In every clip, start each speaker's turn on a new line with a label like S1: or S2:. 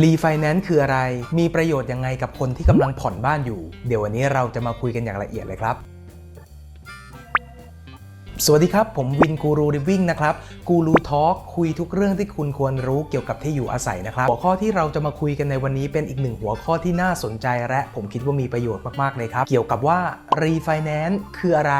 S1: รีไฟแนนซ์คืออะไร มีประโยชน์ยังไงกับคนที่กำลังผ่อนบ้านอยู่ เดี๋ยววันนี้เราจะมาคุยกันอย่างละเอียดเลยครับ สวัสดีครับ ผมวินกูรูริวิ่งนะครับกูรูทอล์กคุยทุกเรื่องที่คุณควรรู้เกี่ยวกับที่อยู่อาศัยนะครับ หัวข้อที่เราจะมาคุยกันในวันนี้เป็นอีกหนึ่งหัวข้อที่น่าสนใจและผมคิดว่ามีประโยชน์มากๆเลยครับ เกี่ยวกับว่ารีไฟแนนซ์คืออะไร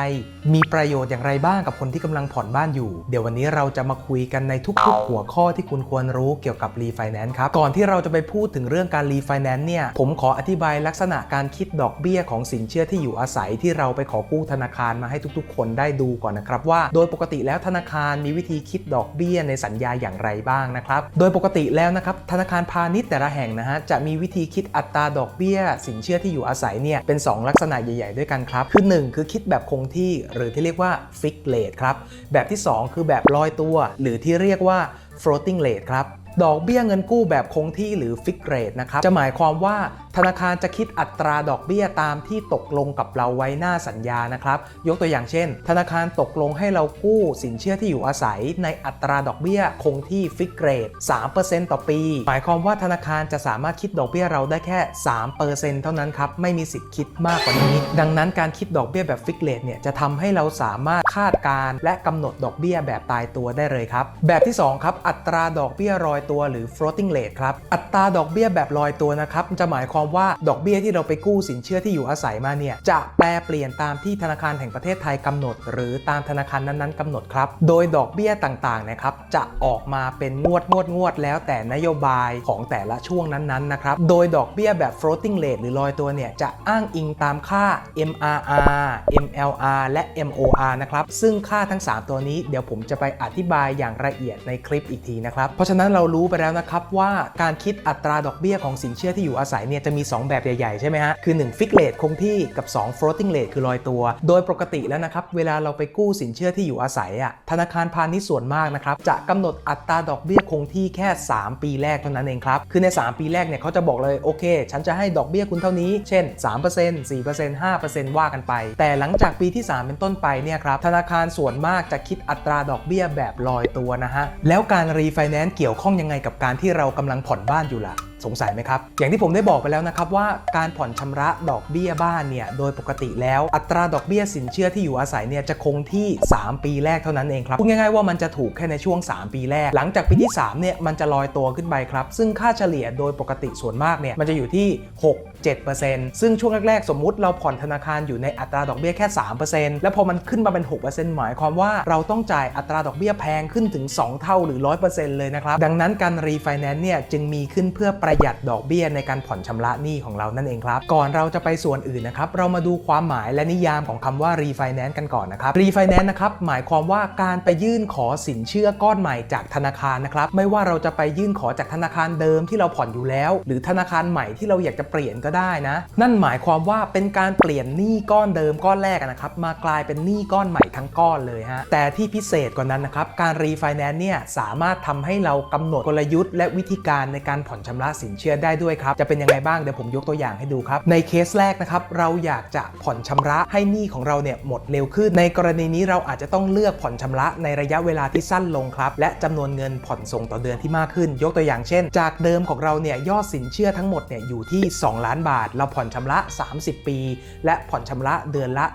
S1: มีประโยชน์อย่างไรบ้างกับคนที่กำลังผ่อนบ้านอยู่ เดี๋ยววันนี้เราจะมาคุยกันในทุกๆ หัวข้อที่คุณควรรู้เกี่ยวกับรีไฟแนนซ์ครับก่อนที่เราจะไปพูดถึงเรื่องการรีไฟแนนซ์เนี่ยผมขออธิบายลักษณะการคิดดอกเบี้ยของสินเชื่อที่อยู่อาศัยที่เราไปขอกู้ธนาคารมาให้ทุก ๆ คนได้ดูก่อนนะครับว่าโดยปกติแล้วธนาคารมีวิธีคิดดอกเบี้ยในสัญญาอย่างไรบ้างนะครับ โดยปกติแล้วนะครับธนาคารพาณิชย์แต่ละแห่งนะฮะจะมีวิธีคิดอัตราดอกเบี้ย สินเชื่อที่อยู่อาศัยเนี่ยเป็น 2 ลักษณะใหญ่ ๆ ด้วยกันครับ คือ 1 คือคิดแบบคงที่หรือที่เรียกว่า fixed rate ครับแบบที่ 2 คือแบบลอยตัว หรือที่เรียกว่า floating rate ครับดอกเบี้ยเงินกู้แบบคงที่หรือ fixed rate นะครับจะหมายความว่า ธนาคารจะคิดอัตราดอกเบี้ยตามที่ตกลงกับเราไว้หน้าสัญญานะครับ ยกตัวอย่างเช่น ธนาคารตกลงให้เรากู้สินเชื่อที่อยู่อาศัย ในอัตราดอกเบี้ยคงที่ fixed rate 3%ต่อปี หมายความว่าธนาคารจะสามารถคิดดอกเบี้ยเราได้แค่ 3%เท่านั้นครับ ไม่มีสิทธิ์คิดมากกว่านี้ ดังนั้นการคิดดอกเบี้ยแบบ fixed rate เนี่ยจะทำให้เราสามารถคาดการณ์และกำหนดดอกเบี้ยแบบตายตัวได้เลยครับ แบบที่สองครับ อัตราดอกเบี้ยรอยตัวหรือ floating rate ครับ อัตราดอกเบี้ยแบบลอยตัวนะครับ จะหมายความว่าดอกเบี้ยที่เราไปกู้สินเชื่อที่อยู่อาศัยมาเนี่ยจะแปลเปลี่ยนตามที่ธนาคารแห่งประเทศไทยกำหนด หรือตามธนาคารนั้นๆกำหนดครับ โดยดอกเบี้ยต่างๆนะครับจะออกมาเป็นงวดงวดงวดแล้วแต่นโยบายของแต่ละช่วงนั้นๆนะครับ โดยดอกเบี้ยแบบ floating rate หรือลอยตัวเนี่ยจะอ้างอิงตามค่า MRR MLR และ MOR นะครับซึ่งค่าทั้ง 3 ตัวนี้เดี๋ยวผมจะไปอธิบายอย่างละเอียดในคลิปอีกทีนะครับ เพราะฉะนั้นเรารู้ไปแล้วนะครับว่าการคิดอัตราดอกเบี้ยของสินเชื่อที่อยู่อาศัยเนี่ยจะมี 2 แบบใหญ่ๆ ใช่ไหมฮะ คือ1 fixed rate คงที่กับ 2 floating rate คือลอยตัว โดยปกติแล้วนะครับ เวลาเราไปกู้สินเชื่อที่อยู่อาศัยอะธนาคารพาณิชย์ส่วนมากนะครับ จะกำหนดอัตราดอกเบี้ยคงที่แค่ 3 ปีแรกเท่านั้นเองครับ คือใน 3 ปีแรกเนี่ยเขาจะบอกเลยโอเค ฉันจะให้ดอกเบี้ยคุณเท่านี้ เช่น 3% 4% 5%ว่ากันไป แต่หลังจากปีที่ 3 เป็นต้นไปเนี่ยครับธนาคารส่วนมากจะคิดอัตราดอกเบี้ยแบบลอยตัวนะฮะแล้วการรีไฟแนนซ์เกี่ยวข้องยังไงกับการที่เรากำลังผ่อนบ้านอยู่ล่ะ สงสัยไหมครับ อย่างที่ผมได้บอกไปแล้วนะครับว่าการผ่อนชำระดอกเบี้ยบ้านเนี่ย โดยปกติแล้วอัตราดอกเบี้ยสินเชื่อที่อยู่อาศัยเนี่ยจะคงที่ 3 ปีแรกเท่านั้นเองครับพูดง่ายๆว่ามันจะถูกแค่ในช่วง 3 ปีแรก หลังจากปีที่3เนี่ยมันจะลอยตัวขึ้นไปครับ ซึ่งค่าเฉลี่ยโดยปกติส่วนมากเนี่ยมันจะอยู่ที่ 6 7%ซึ่งช่วงแรกๆ สมมุติเราผ่อนธนาคารอยู่ในอัตราดอกเบี้ยแค่ 3%แล้วพอมันขึ้นมาเป็น 6%หมายความว่าเราต้องจ่ายอัตราดอกเบี้ยแพงขึ้นถึง 2 เท่าหรือ 100%เลยนะครับ ดังนั้นการรีไฟแนนซ์เนี่ยจึงมีขึ้นเพื่อประหยัดดอกเบี้ยในการผ่อนชำระหนี้ของเรานั่นเองครับ ก่อนเราจะไปส่วนอื่นนะครับ เรามาดูความหมายและนิยามของคำว่ารีไฟแนนซ์กันก่อนนะครับรีไฟแนนซ์นะครับหมายความว่าการไปยื่นขอสินเชื่อก้อนใหม่จากธนาคารนะครับไม่ว่าเราจะไปยื่นขอจากธนาคารเดิมที่เราผ่อนอยู่แล้ว หรือธนาคารใหม่ที่เราอยากจะเปลี่ยนก็ได้นะ นั่นหมายความว่าเป็นการเปลี่ยนหนี้ก้อนเดิมก้อนแรกนะครับมากลายเป็นหนี้ก้อนใหม่ทั้งก้อนเลยฮะแต่ที่พิเศษกว่านั้นนะครับการรีไฟแนนซ์เนี่ยสามารถทำให้เรากำหนดกลยุทธ์และวิธีการในการผ่อนชำระสินเชื่อได้ด้วยครับจะเป็นยังไงบ้างเดี๋ยวผมยกตัวอย่างให้ดูครับในเคสแรกนะครับเราอยากจะผ่อนชำระให้หนี้ของเราเนี่ยหมดเร็วขึ้น ในกรณีนี้เราอาจจะต้องเลือกผ่อนชำระในระยะเวลาที่สั้นลงครับและจำนวนเงินผ่อนส่งต่อเดือนที่มากขึ้น ยกตัวอย่างเช่น จากเดิมของเราเนี่ยยอดสินเชื่อทั้งหมดเนี่ยอยู่ที่ 2 ล้านบาท เราผ่อนชำระ 30 ปี และผ่อนชำระเดือนละ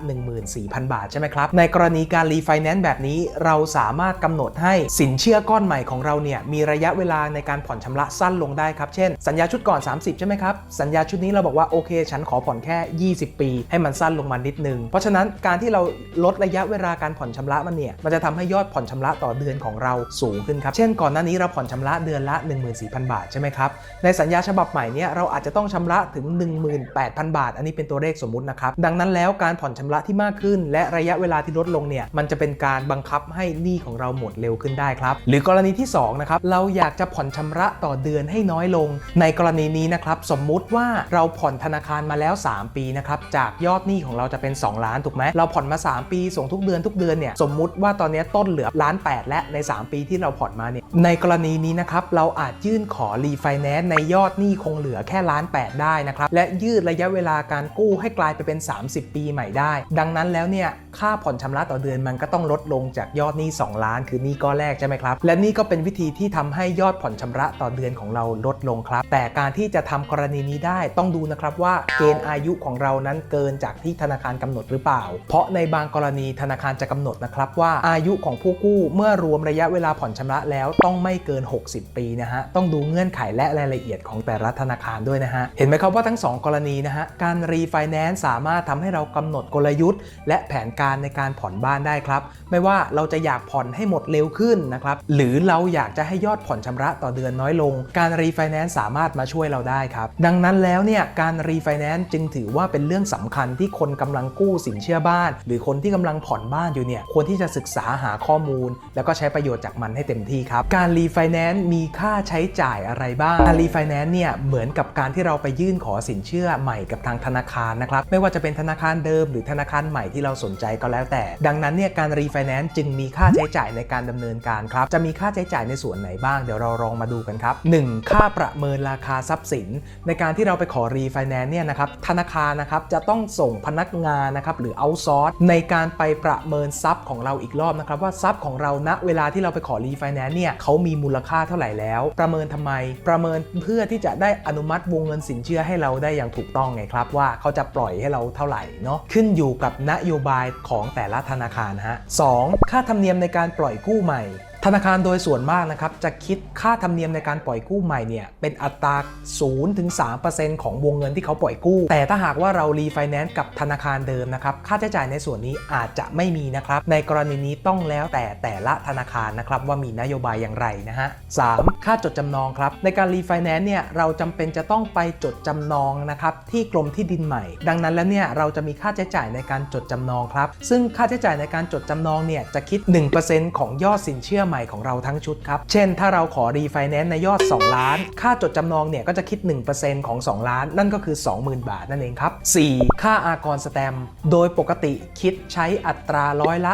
S1: 14,000 บาทใช่ไหมครับ ในกรณีการรีไฟแนนซ์แบบนี้เราสามารถกำหนดให้สินเชื่อก้อนใหม่ของเราเนี่ยมีระยะเวลาในการผ่อนชำระสั้นลงได้ครับ เช่น สัญญาชุดก่อน 30 ใช่ไหมครับ สัญญาชุดนี้เราบอกว่าโอเค ฉันขอผ่อนแค่ 20 ปี ให้มันสั้นลงมานิดนึง เพราะฉะนั้นการที่เราลดระยะเวลาการผ่อนชำระมันเนี่ยมันจะทำให้ยอดผ่อนชำระต่อเดือนของเราสูงขึ้นครับ เช่น ก่อนหน้านี้เราผ่อนชำระเดือนละ 14,000 บาทใช่ไหมครับ ในสัญญาฉบับใหม่เนี่ยเราอาจจะต้องชำระถึง18,000 บาท อันนี้เป็นตัวเลขสมมุตินะครับ ดังนั้นแล้วการผ่อนชำระที่มากขึ้น และระยะเวลาที่ลดลงเนี่ยมันจะเป็นการบังคับให้หนี้ของเราหมดเร็วขึ้นได้ครับ หรือกรณีที่สองนะครับเราอยากจะผ่อนชำระต่อเดือนให้น้อยลง ในกรณีนี้นะครับสมมุติว่าเราผ่อนธนาคารมาแล้ว 3 ปีนะครับจากยอดหนี้ของเราจะเป็น 2 ล้านถูกไหมเราผ่อนมา 3 ปีส่งทุกเดือนทุกเดือนเนี่ยสมมุติว่าตอนนี้ต้นเหลือล้าน8และใน 3 ปีที่เราผ่อนมาเนี่ยในกรณีนี้นะครับเราอาจยื่นขอรีไฟแนนซ์ในยอดหนี้คงเหลือแค่ล้าน8ได้นะครับและยืดระยะเวลาการกู้ให้กลายไปเป็น 30 ปีใหม่ได้ ดังนั้นแล้วเนี่ยค่าผ่อนชำระต่อเดือนมันก็ต้องลดลงจากยอดหนี้ 2 ล้าน คือหนี้ก้อนแรกใช่ไหมครับ และนี่ก็เป็นวิธีที่ทำให้ยอดผ่อนชำระต่อเดือนของเราลดลงครับนะครับแต่การที่จะทำกรณีนี้ได้ต้องดูนะครับว่าเกณฑ์อายุของเรานั้นเกินจากที่ธนาคารกำหนดหรือเปล่า เพราะในบางกรณีธนาคารจะกำหนดนะครับว่าอายุของผู้กู้เมื่อรวมระยะเวลาผ่อนชำระแล้วต้องไม่เกิน 60 ปีนะฮะต้องดูเงื่อนไขและรายละเอียดของแต่ละธนาคารด้วยนะฮะเห็นไหมครับว่าทั้งสองกรณีนะฮะการรีไฟแนนซ์สามารถทำให้เรากำหนดกลยุทธ์ และแผนการในการผ่อนบ้านได้ครับ ไม่ว่าเราจะอยากผ่อนให้หมดเร็วขึ้นนะครับหรือเราอยากจะให้ยอดผ่อนชำระต่อเดือนน้อยลง การรีไฟแนนซ์สามารถมาช่วยเราได้ครับดังนั้นแล้วเนี่ยการรีไฟแนนซ์จึงถือว่าเป็นเรื่องสำคัญที่คนกำลังกู้สินเชื่อบ้าน หรือคนที่กำลังผ่อนบ้านอยู่เนี่ยควรที่จะศึกษาหาข้อมูล แล้วก็ใช้ประโยชน์จากมันให้เต็มที่ครับการรีไฟแนนซ์มีค่าใช้จ่ายอะไรบ้าง การรีไฟแนนซ์เนี่ยเหมือนกับการที่เราไปยื่นขอสินเชื่อใหม่กับทางธนาคารนะครับ ไม่ว่าจะเป็นธนาคารเดิมหรือธนาคารใหม่ที่เราสนใจก็แล้วแต่ ดังนั้นเนี่ยการรีไฟแนนซ์จึงมีค่าใช้จ่ายในการดำเนินการครับ จะมีค่าใช้จ่ายในส่วนไหนบ้าง เดี๋ยวเราลองมาดูกันครับ 1. ค่าประเมินราคาทรัพย์สิน ในการที่เราไปขอรีไฟแนนซ์เนี่ยนะครับธนาคารนะครับจะต้องส่งพนักงานนะครับหรือเอาซอร์สในการไปประเมินทรัพย์ของเราอีกรอบนะครับว่าทรัพย์ของเราณเวลาที่เราไปขอรีไฟแนนซ์เนี่ยเขามีมูลค่าเท่าไหร่แล้ว ประเมินทำไม ประเมินเพื่อที่จะได้อนุมัติวงเงินสินเชื่อให้เราได้อย่างถูกต้องไงครับว่าเขาจะปล่อยให้เราเท่าไหร่เนาะขึ้นอยู่กับนโยบายของแต่ละธนาคารฮะสองค่าธรรมเนียมในการปล่อยกู้ใหม่ ธนาคารโดยส่วนมากนะครับจะคิดค่าธรรมเนียมในการปล่อยกู้ใหม่เนี่ยเป็นอัตรา0ถึง3%ของวงเงินที่เขาปล่อยกู้ แต่ถ้าหากว่าเรารีไฟแนนซ์กับธนาคารเดิมนะครับค่าใช้จ่ายในส่วนนี้อาจจะไม่มีนะครับในกรณีนี้ต้องแล้วแต่แต่ละธนาคารนะครับว่ามีนโยบายอย่างไรนะฮะ 3. ค่าจดจำนองครับในการรีไฟแนนซ์เนี่ยเราจำเป็นจะต้องไปจดจำนองนะครับที่กรมที่ดินใหม่ ดังนั้นแล้วเนี่ยเราจะมีค่าใช้จ่ายในการจดจำนองครับซึ่งค่าใช้จ่ายในการจดจำนองเนี่ยจะคิด 1%ของยอดสินเชื่อใหม่ของเราทั้งชุดครับ เช่น ถ้าเราขอรีไฟแนนซ์ในยอด 2 ล้าน ค่าจดจำนองเนี่ยก็จะคิด 1%ของ 2 ล้าน นั่นก็คือ 20,000 บาทนั่นเองครับ 4. ค่าอากรสแตม โดยปกติคิดใช้อัตราร้อยละ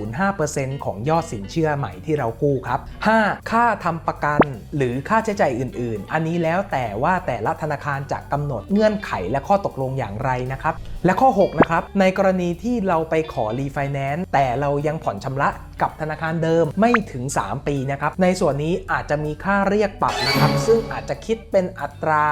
S1: 0.05%ของยอดสินเชื่อใหม่ที่เรากู้ครับ 5. ค่าทำประกัน หรือค่าใช้จ่ายอื่น ๆ อันนี้แล้วแต่ว่าแต่ละธนาคารจะกำหนดเงื่อนไขและข้อตกลงอย่างไรนะครับ และข้อ 6 นะครับ ในกรณีที่เราไปขอรีไฟแนนซ์แต่เรายังผ่อนชำระกับธนาคารเดิมไม่ถึง 3 ปีนะครับ ในส่วนนี้อาจจะมีค่าเรียกปรับนะครับ ซึ่งอาจจะคิดเป็นอัตรา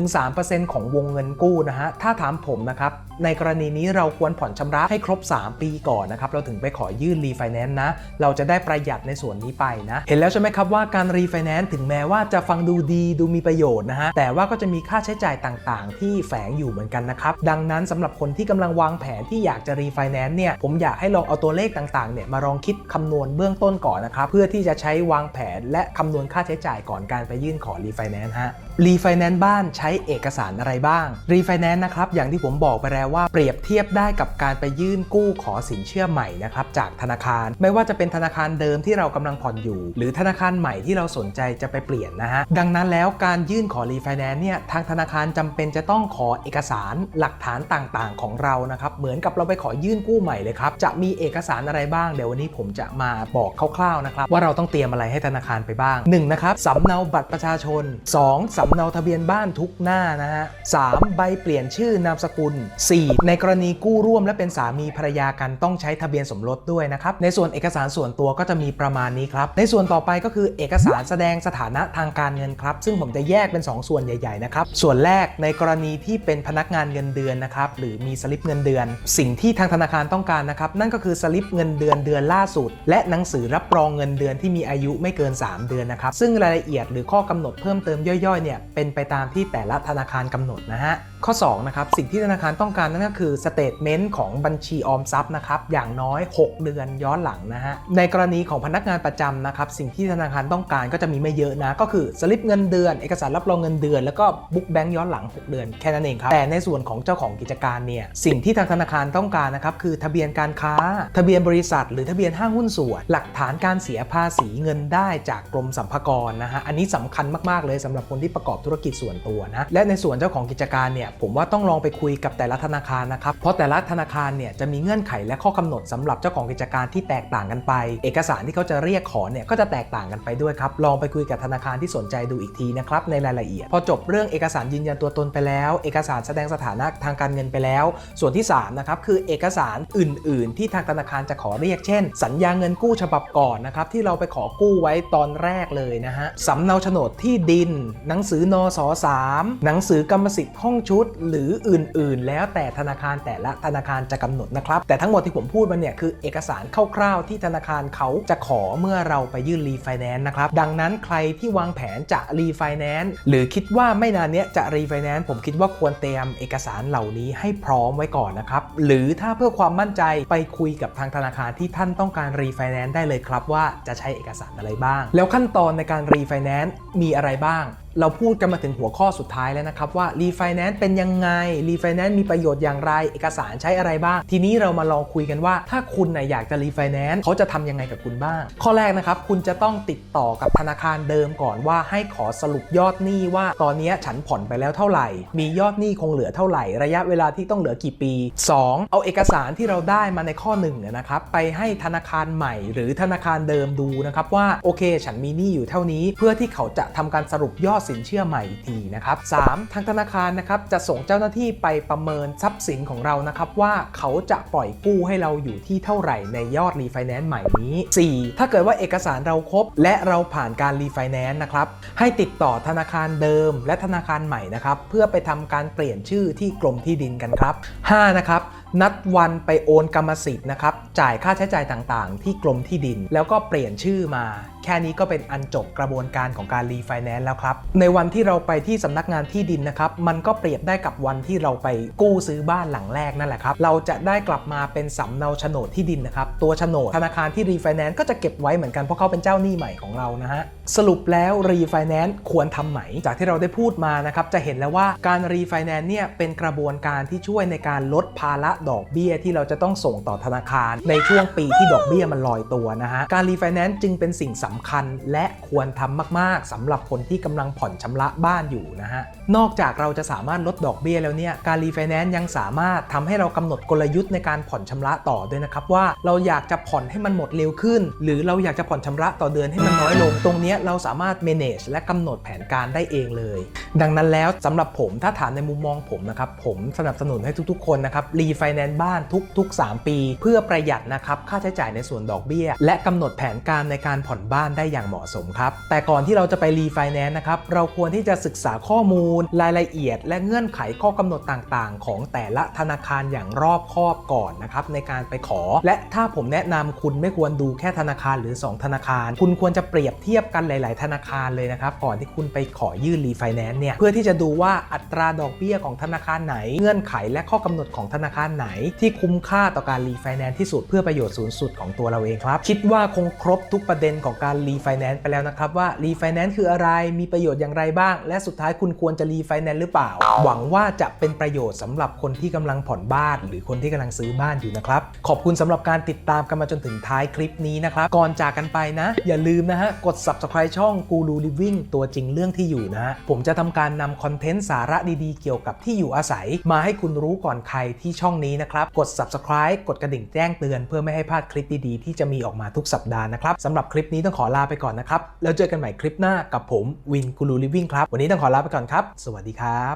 S1: 0-3%ของวงเงินกู้นะฮะ ถ้าถามผมนะครับในกรณีนี้เราควรผ่อนชำระให้ครบ 3 ปีก่อนนะครับ เราถึงไปขอยื่นรีไฟแนนซ์นะ เราจะได้ประหยัดในส่วนนี้ไปนะ เห็นแล้วใช่ไหมครับว่าการรีไฟแนนซ์ถึงแม้ว่าจะฟังดูดีดูมีประโยชน์นะฮะ แต่ว่าก็จะมีค่าใช้จ่ายต่างๆ ที่แฝงอยู่เหมือนกันนะครับ ดังนั้นสำหรับคนที่กำลังวางแผนที่อยากจะรีไฟแนนซ์เนี่ย ผมอยากให้ลองเอาตัวเลขต่างๆ เนี่ยมาลองคิดคำนวณเบื้องต้นก่อนนะครับ เพื่อที่จะใช้วางแผนและคำนวณค่าใช้จ่ายก่อนการไปยื่นขอรีไฟแนนซ์ฮะ รีไฟแนนซ์บ้านใช้เอกสารอะไรบ้าง รีไฟแนนซ์นะครับ อย่างที่ผมบอกไปแล้วว่าเปรียบเทียบได้กับการไปยื่นกู้ขอสินเชื่อใหม่นะครับจากธนาคาร ไม่ว่าจะเป็นธนาคารเดิมที่เรากำลังผ่อนอยู่ หรือธนาคารใหม่ที่เราสนใจจะไปเปลี่ยนนะฮะ ดังนั้นแล้วการยื่นขอรีไฟแนนซ์เนี่ยทางธนาคารจำเป็นจะต้องขอเอกสารหลักฐานต่างๆ ของเรานะครับ เหมือนกับเราไปขอยื่นกู้ใหม่เลยครับ จะมีเอกสารอะไรบ้าง เดี๋ยววันนี้ผมจะมาบอกคร่าวๆนะครับว่าเราต้องเตรียมอะไรให้ธนาคารไปบ้าง 1 นะครับสำเนาบัตรประชาชน 2. สำเนาทะเบียนบ้านทุกหน้านะฮะ 3. ใบเปลี่ยนชื่อนามสกุล 4. ในกรณีกู้ร่วมและเป็นสามีภรรยากันต้องใช้ทะเบียนสมรสด้วยนะครับ ในส่วนเอกสารส่วนตัวก็จะมีประมาณนี้ครับ ในส่วนต่อไปก็คือเอกสารแสดงสถานะทางการเงินครับ ซึ่งผมจะแยกเป็น 2 ส่วนใหญ่ๆนะครับ ส่วนแรกในกรณีที่เป็นพนักงานเงินเดือนนะครับ หรือมีสลิปเงินเดือน สิ่งที่ทางธนาคารต้องการนะครับ นั่นก็คือสลิปเงินเดือนเดือนล่าสุด และหนังสือรับรองเงินเดือนที่มีอายุไม่เกิน 3 เดือนนะครับ ซึ่งรายละเอียดหรือข้อกำหนดเพิ่มเติมย่อยๆเนี่ยเป็นไปตามที่แต่ละธนาคารกำหนดนะฮะ ข้อ2นะครับสิ่งที่ธนาคารต้องการนั่นก็คือสเตทเมนต์ของบัญชีออมทรัพย์นะครับอย่างน้อย 6 เดือนย้อนหลังนะฮะในกรณีของพนักงานประจำนะครับสิ่งที่ธนาคารต้องการก็จะมีไม่เยอะนะ ก็คือสลิปเงินเดือน เอกสารรับรองเงินเดือน แล้วก็บุ๊กแบงค์ย้อนหลัง 6 เดือนแค่นั้นเองครับแต่ในส่วนของเจ้าของกิจการเนี่ยสิ่งที่ทางธนาคารต้องการนะครับคือทะเบียนการค้า ทะเบียนบริษัท หรือทะเบียนห้างหุ้นส่วนหลักฐานการเสียภาษีเงินได้จากกรมสรรพากรนะฮะอันนี้สำคัญมากๆเลยสำหรับคนที่ประกอบธุรกิจส่วนตัวนะและในส่วนเจ้าของกิจการเนี่ยผมว่าต้องลองไปคุยกับแต่ละธนาคารนะครับ เพราะแต่ละธนาคารเนี่ยจะมีเงื่อนไขและข้อกำหนดสำหรับเจ้าของกิจการที่แตกต่างกันไป เอกสารที่เขาจะเรียกขอเนี่ยก็จะแตกต่างกันไปด้วยครับ ลองไปคุยกับธนาคารที่สนใจดูอีกทีนะครับในรายละเอียด พอจบเรื่องเอกสารยืนยันตัวตนไปแล้ว เอกสารแสดงสถานะทางการเงินไปแล้ว ส่วนที่3นะครับคือเอกสารอื่น ๆ ที่ทางธนาคารจะขอเรียกเช่น สัญญาเงินกู้ฉบับก่อนนะครับที่เราไปขอกู้ไว้ตอนแรกเลยนะฮะสำเนาโฉนดที่ดิน หนังสือนอสอสามหนังสือกรรมสิทธิ์ห้องชุดหรืออื่นๆ แล้วแต่ธนาคารแต่ละธนาคารจะกำหนดนะครับ แต่ทั้งหมดที่ผมพูดมาเนี่ยคือเอกสารคร่าวๆ ที่ธนาคารเขาจะขอเมื่อเราไปยื่นรีไฟแนนซ์นะครับ ดังนั้นใครที่วางแผนจะรีไฟแนนซ์หรือคิดว่าไม่นานเนี้ยจะรีไฟแนนซ์ผมคิดว่าควรเตรียมเอกสารเหล่านี้ให้พร้อมไว้ก่อนนะครับ หรือถ้าเพื่อความมั่นใจไปคุยกับทางธนาคารที่ท่านต้องการรีไฟแนนซ์ได้เลยครับว่าจะใช้เอกสารอะไรบ้าง แล้วขั้นตอนในการรีไฟแนนซ์มีอะไรบ้าง เราพูดกันมาถึงหัวข้อสุดท้ายแล้วนะครับว่ารีไฟแนนซ์เป็นยังไงรีไฟแนนซ์มีประโยชน์อย่างไร เอกสารใช้อะไรบ้าง ทีนี้เรามาลองคุยกันว่า ถ้าคุณนะอยากจะรีไฟแนนซ์เขาจะทำยังไงกับคุณบ้าง ข้อแรกนะครับ คุณจะต้องติดต่อกับธนาคารเดิมก่อนว่าให้ขอสรุปยอดหนี้ว่า ตอนนี้ฉันผ่อนไปแล้วเท่าไหร่ มียอดหนี้คงเหลือเท่าไหร่ ระยะเวลาที่ต้องเหลือกี่ปี 2. เอาเอกสารที่เราได้มาในข้อ1นี่ยนะครับไปให้ธนาคารใหม่ หรือธนาคารเดิมดูนะครับว่าโอเค ฉันมีหนี้อยู่เท่านี้ เพื่อที่เขาจะทำการสรุปยอดสินเชื่อใหม่อีกทีนะครับ 3. ทางธนาคารนะครับจะส่งเจ้าหน้าที่ไปประเมินทรัพย์สินของเรานะครับว่าเขาจะปล่อยกู้ให้เราอยู่ที่เท่าไหร่ในยอดรีไฟแนนซ์ใหม่นี้ 4. ถ้าเกิดว่าเอกสารเราครบ และเราผ่านการรีไฟแนนซ์นะครับให้ติดต่อธนาคารเดิม และธนาคารใหม่นะครับเพื่อไปทำการเปลี่ยนชื่อที่กรมที่ดินกันครับ 5. นะครับ นัดวันไปโอนกรรมสิทธิ์นะครับ จ่ายค่าใช้จ่ายต่างๆ ที่กรมที่ดิน แล้วก็เปลี่ยนชื่อมา แค่นี้ก็เป็นอันจบกระบวนการของการรีไฟแนนซ์แล้วครับ ในวันที่เราไปที่สำนักงานที่ดินนะครับ มันก็เปรียบได้กับวันที่เราไปกู้ซื้อบ้านหลังแรกนั่นแหละครับ เราจะได้กลับมาเป็นสำเนาโฉนดที่ดินนะครับ ตัวโฉนดธนาคารที่รีไฟแนนซ์ก็จะเก็บไว้เหมือนกันเพราะเขาเป็นเจ้าหนี้ใหม่ของเรานะฮะสรุปแล้วรีไฟแนนซ์ควรทำไหม จากที่เราได้พูดมานะครับจะเห็นแล้วว่าการรีไฟแนนซ์เนี่ยเป็นกระบวนการที่ช่วยในการลดภาระดอกเบี้ยที่เราจะต้องส่งต่อธนาคาร ในช่วงปีที่ดอกเบี้ยมันลอยตัวนะฮะการรีไฟแนนซ์จึงเป็นสิ่งสำคัญ และควรทำมากๆสำหรับคนที่กำลังผ่อนชำระบ้านอยู่นะฮะนอกจากเราจะสามารถลดดอกเบี้ยแล้วเนี่ยการรีไฟแนนซ์ยังสามารถทำให้เรากำหนดกลยุทธ์ในการผ่อนชำระต่อด้วยนะครับว่าเราอยากจะผ่อนให้มันหมดเร็วขึ้น หรือเราอยากจะผ่อนชำระต่อเดือนให้มันน้อยลงตรงเนี้ยเราสามารถ manage และกำหนดแผนการได้เองเลย ดังนั้นแล้วสำหรับผมถ้าถามในมุมมองผมนะครับ ผมสนับสนุนให้ทุกๆ คนนะครับรีไฟแนนซ์บ้านทุก ๆ 3 ปี เพื่อประหยัดนะครับค่าใช้จ่ายในส่วนดอกเบี้ย และกำหนดแผนการในการผ่อนบ้านได้อย่างเหมาะสมครับ แต่ก่อนที่เราจะไปรีไฟแนนซ์นะครับเราควรที่จะศึกษาข้อมูล รายละเอียด และเงื่อนไขข้อกำหนดต่างๆ ของแต่ละธนาคารอย่างรอบคอบก่อนนะครับในการไปขอ และถ้าผมแนะนำคุณไม่ควรดูแค่ธนาคารหรือ 2 ธนาคาร คุณควรจะเปรียบเทียบกันหลาย ๆ ธนาคารเลยนะครับ ก่อนที่คุณไปขอยื่นรีไฟแนนซ์เนี่ย เพื่อที่จะดูว่าอัตราดอกเบี้ยของธนาคารไหน เงื่อนไขและข้อกำหนดของธนาคารไหน ที่คุ้มค่าต่อการรีไฟแนนซ์ที่สุดเพื่อประโยชน์สูงสุดของตัวเราเองครับ คิดว่าคงครบทุกประเด็นของการรีไฟแนนซ์ไปแล้วนะครับว่ารีไฟแนนซ์คืออะไร มีประโยชน์อย่างไรบ้าง และสุดท้ายคุณควรจะรีไฟแนนซ์หรือเปล่า หวังว่าจะเป็นประโยชน์สำหรับคนที่กำลังผ่อนบ้าน หรือคนที่กำลังซื้อบ้านอยู่นะครับ ขอบคุณสำหรับการติดตามกันมาจนถึงท้ายคลิปนี้นะครับ ก่อนจากกันไปนะ อย่าลืมนะฮะ กด subscribe ช่องกูรูลิฟวิ่งตัวจริงเรื่องที่อยู่นะฮะผมจะทำการนำคอนเทนต์สาระดีๆ เกี่ยวกับที่อยู่อาศัย มาให้คุณรู้ก่อนใครที่ช่องนี้นะครับ กด subscribe กดกระดิ่งแจ้งเตือน เพื่อไม่ให้พลาดคลิปดีๆ ที่จะมีออกมาทุกสัปดาห์นะครับสำหรับคลิปนี้ต้องขอลาไปก่อนนะครับ แล้วเจอกันใหม่คลิปหน้ากับผมวินกูรูลิฟวิ่งครับ วันนี้ต้องขอลาไปก่อนครับ สวัสดีครับ